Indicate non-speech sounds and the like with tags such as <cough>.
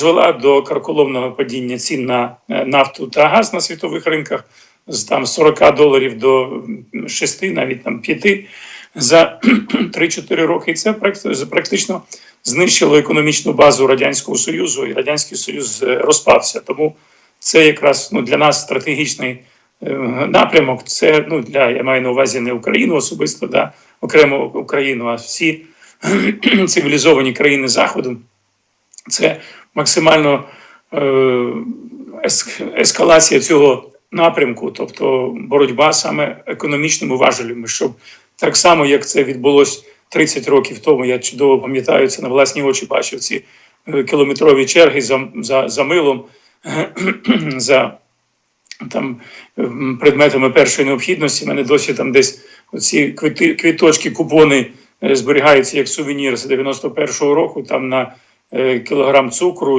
призвела до карколомного падіння цін на е, нафту та газ на світових ринках з там 40 доларів до 6, навіть там 5 за <clears throat> 3-4 роки. І це практи- практично знищило економічну базу Радянського Союзу, і Радянський Союз е, розпався. Тому це якраз ну, для нас стратегічний е, напрямок. Це ну, для я маю на увазі не Україну особисто, да, окремо Україну, а всі <clears throat> цивілізовані країни Заходу. Це максимально е, ескалація цього напрямку, тобто боротьба саме економічними важелями, щоб так само, як це відбулось 30 років тому, я чудово пам'ятаю це на власні очі, бачив ці е, кілометрові черги за, за, за милом, <clears throat> за там предметами першої необхідності. У мене досі там десь оці квіти, квіточки, купони е, зберігаються як сувенір з 91-го року, там на кілограм цукру,